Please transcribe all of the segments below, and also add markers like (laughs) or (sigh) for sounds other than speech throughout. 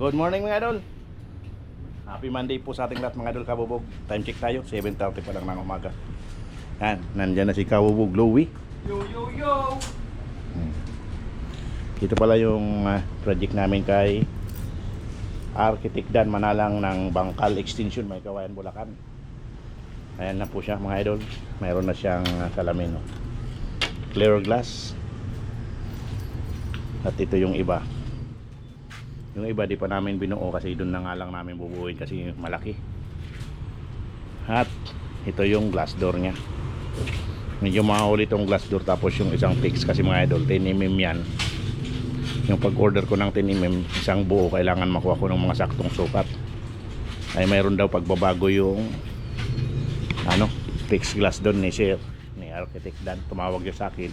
Good morning mga idol. Happy Monday po sa ating lahat mga idol kabubog. Time check tayo, 7.30 pa lang ng umaga. Yan, nandyan na si kabubog Louie. Yo, yo, yo! Ito pala yung ah, project namin kay Architect Dan Manalang ng Bangkal Extension May Kawayan Bulacan. Ayan na po siya mga idol. Mayroon na siyang ah, salamin. No? Clear glass. At ito yung iba. Yung iba di pa namin binuo kasi doon na nga lang namin bubuuin kasi malaki. At ito yung glass door niya. Medyo mahuli itong glass door tapos yung isang fix kasi mga idol, 10 mm yan. Yung pag-order ko ng 10 mm, isang buo kailangan makuha ko ng mga saktong sukat. Ay mayroon daw pagbabago yung ano, fixed glass doon ni Sir, ni Architect Dan. Tumawag niya sa akin.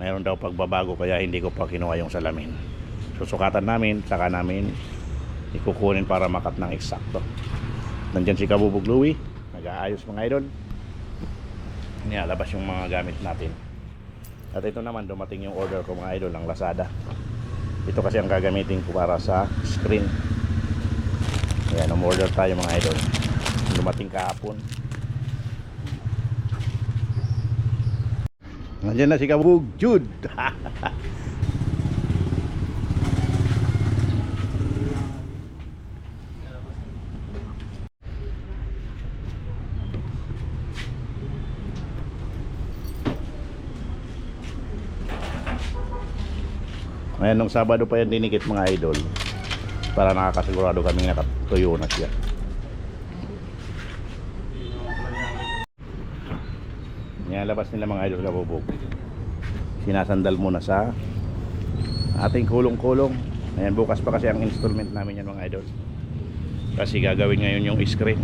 Mayroon daw pagbabago kaya hindi ko pa kinuha yung salamin. Susukatan namin, saka namin ikukunin para makat ng eksakto. Nandyan si Kabubog Louie, nag-aayos mga idol. Nilalabas yung mga gamit natin. At ito naman dumating yung order ko mga idol ng Lazada. Ito kasi ang gagamitin ko para sa screen. Ayan, umorder tayo mga idol. Dumating kahapon. Nandiyan na si Kabug Jude. (laughs) Ayan, nung Sabado pa yan dinikit mga idol. Para nakakasigurado kami nakatuyo na siya. Nilalabas nila mga idol kabubog. Sinasandal muna sa ating kulong-kulong. Ayan, bukas pa kasi ang installment namin yan mga idol. Kasi gagawin ngayon yung screen.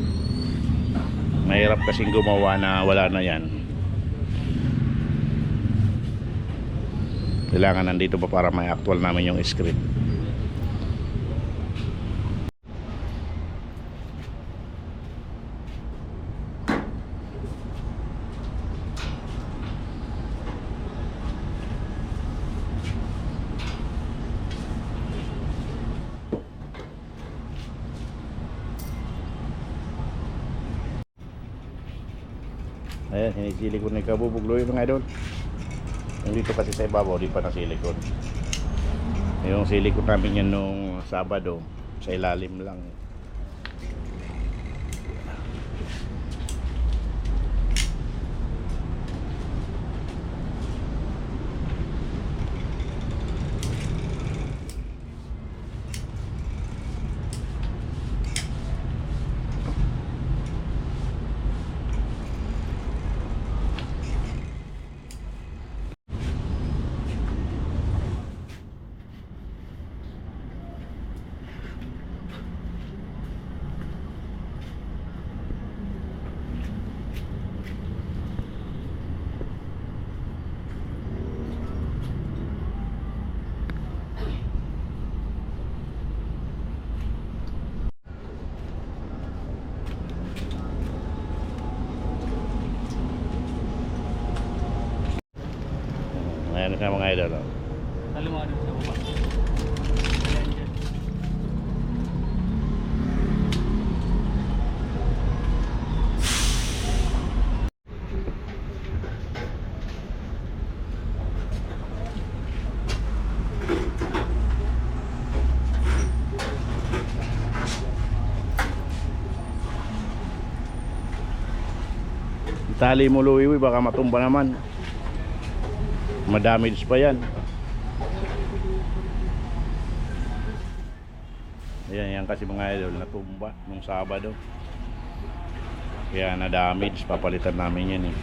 Mahirap kasing gumawa na wala na yan. Kailangan nandito pa para may actual namin yung screen. Ayan, sinisilikon ni Kabubuglo yung mga idol. Yung dito kasi sa ibabaw, di pa na silikon. Yung silikon namin yan nung Sabado, sa ilalim lang. Ayan na mga idol. oh. Talo mo ano sa baba. Itali mo Louie, baka matumba naman. Madamage pa yan. Ayan, yan kasi mga idol, natumba nung Sabado. Kaya na-damage, papalitan namin yan eh.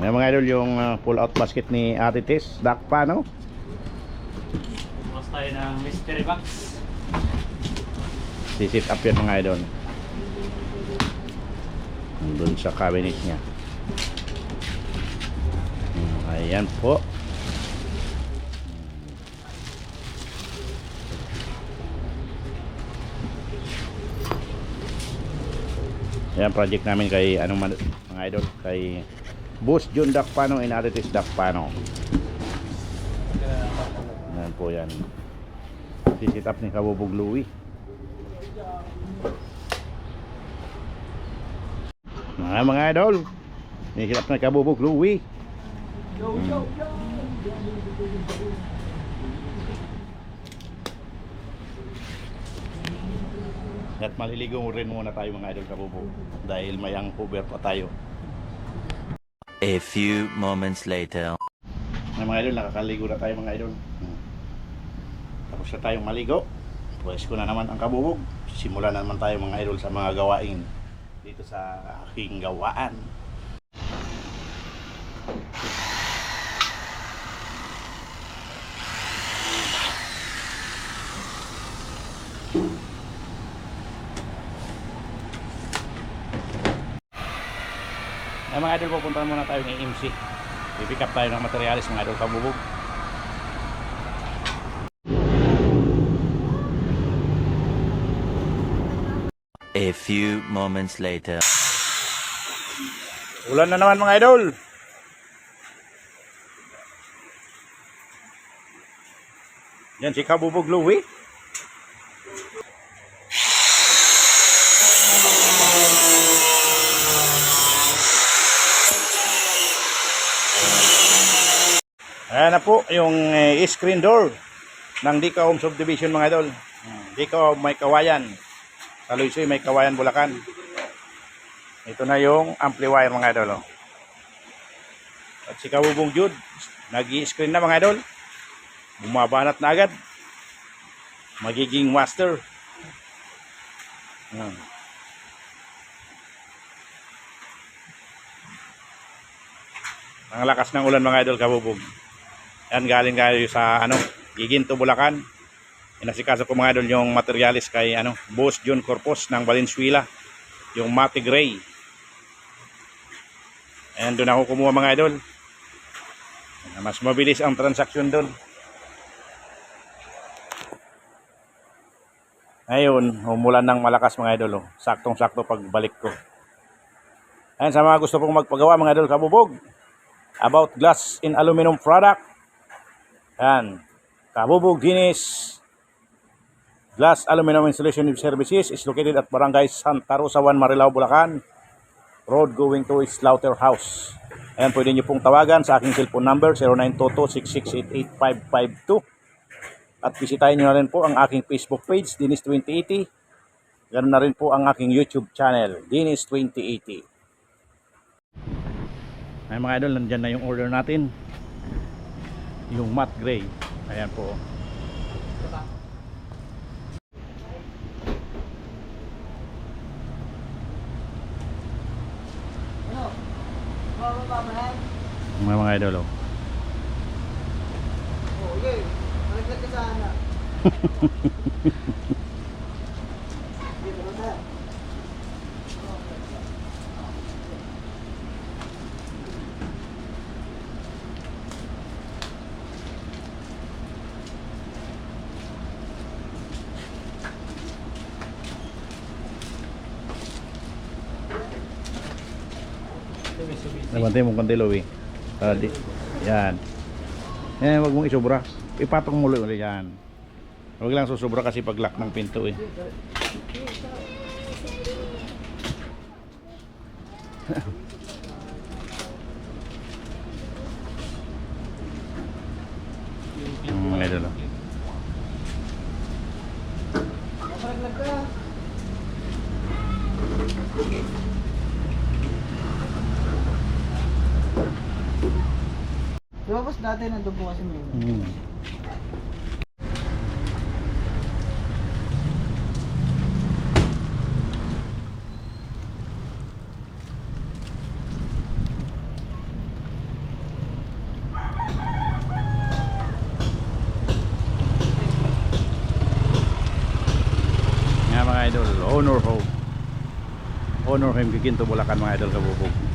Ayan mga idol, yung uh, pull-out basket ni Ate Tess, Dak pa no? Bukas tayo ng mystery box. Sisit up yan mga idol. Doon sa cabinet niya. Hmm, Ayan po. Yan project namin kay man- mga idol kay Boss John Dakpano and Aritis Dakpano. Yan po yan. Sisit up ni Kabubog Louie. Mga mga idol. Up ni Kabubog Louie. At maliligo rin muna tayo mga idol kabubog dahil may hangover pa tayo. A few moments later. Mga mga idol, nakakaligo na tayo mga idol. Hmm. Tapos na tayong maligo. Pwes ko na naman ang kabubog. Simulan na naman tayo mga idol sa mga gawain dito sa aking gawaan. Ay mga idol, pupunta muna tayo ng MC. Pipick up tayo ng materialis mga idol kabubog. A few moments later. Ulan na naman mga idol. Yan si Kabubog Louie. Ayan na po yung eh, screen door ng Dika Home Subdivision mga idol. Dika may kawayan. Sa Luisoy may kawayan Bulacan. Ito na yung amplifier mga idol. Oh. At si Kabubong Jude, nag screen na mga idol. Bumabanat na agad. Magiging master. Yan. Ang lakas ng ulan mga idol Kabubog. Yan galing kayo sa ano, Giginto Bulacan. Inasikaso ko mga idol yung materialis kay ano, Boss John Corpus ng Valenzuela. Yung Mati Gray. Ayan, doon ako kumuha mga idol. Mas mabilis ang transaksyon doon. Ngayon, umulan ng malakas mga idol. Oh. Saktong-sakto pagbalik ko. Ayan, sa mga gusto pong magpagawa mga idol, kabubog. About glass in aluminum product. Ayan. Kabubog Guinness Glass Aluminum Installation Services is located at Barangay Santa Rosa 1, Marilao, Bulacan. Road going to Slaughterhouse. Ayan, pwede nyo pong tawagan sa aking cellphone number 0922-6688-552. At bisitahin nyo na rin po ang aking Facebook page, Dinis 2080. Ganun na rin po ang aking YouTube channel, Dinis 2080. Ay mga idol, nandyan na yung order natin. Yung matte gray. Ayan po. Mga mga idol, oh. Oh, okay. Malaglag ka sana. Dito na sir. Nabantay mo Louie. Ah, di. Yan. Yan, wag mong isobra. Ipatong mo ulit yan. Wag lang susobra kasi pag lock ng pinto eh. (laughs) Yung mga idol. oh. Malaglag ka. Boss dati nandun po kasi may Hmm. Nga mga idol, Honor Home. Honor Home Giginto Bulacan mga idol kabubog.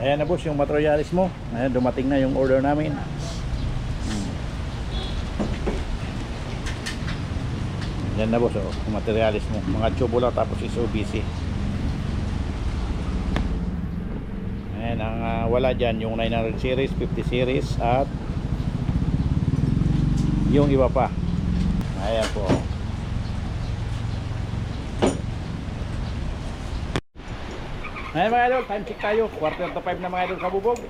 Ayan na boss, yung materialis mo. Ayan, dumating na yung order namin. Hmm. Yan na boss, oh, yung materialis mo. Mga tubular tapos SOBC. Ayan, ang ah, wala dyan, yung 900 series, 50 series, at yung iba pa. Ayan po. Ayan mga idol, time check tayo. Quarter to 5 na mga idol kabubog.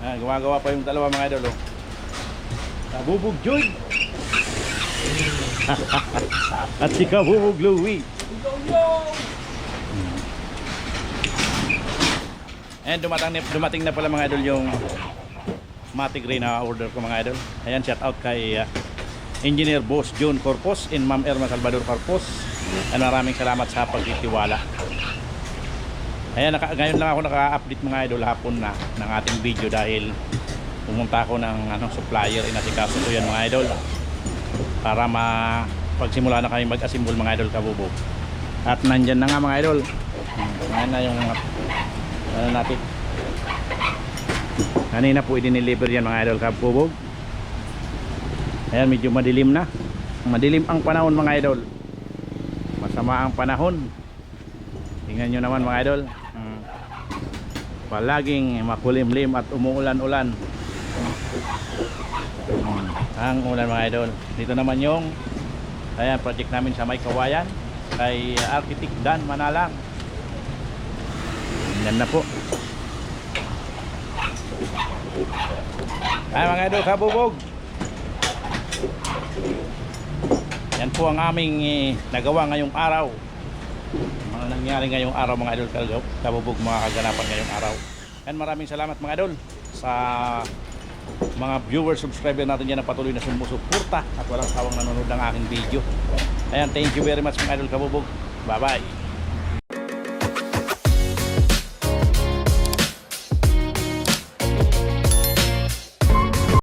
Ayan, gumagawa pa yung dalawa mga idol. Oh. Kabubog Joy. (laughs) At si Kabubog Louie. Ayan, dumating, dumating na pala mga idol yung Matic Ray na order ko mga idol. Ayan, shout out kay uh, Engineer Boss John Corpus in Ma'am Erma Salvador Corpus. Ayan, maraming salamat sa pagtitiwala. Ayan, naka, ngayon lang ako naka-update mga idol hapon na ng ating video dahil pumunta ako ng ano, supplier, inasikaso ko yan mga idol para ma pagsimula na kami mag-assemble mga idol kabubog. At nandyan na nga mga idol. Hmm, Ayan na yung ano natin. Kanina po i-deliver yan mga idol kabubog. Ayan, medyo madilim na. Madilim ang panahon mga idol. Masama ang panahon. Tingnan nyo naman mga idol. Palaging makulimlim at umuulan-ulan. Hmm. Ang ulan mga idol. Dito naman yung ayan, project namin sa May Kawayan kay Architect Dan Manalang. Yan na po. Ay mga idol, kabubog. Yan po ang aming eh, nagawa ngayong araw mga nangyari ngayong araw mga idol kalgop kabubog mga kaganapan ngayong araw. And maraming salamat mga idol sa mga viewers subscriber natin dyan na patuloy na sumusuporta at walang sawang nanonood ng aking video. Ayan thank you very much mga idol kabubog. Bye bye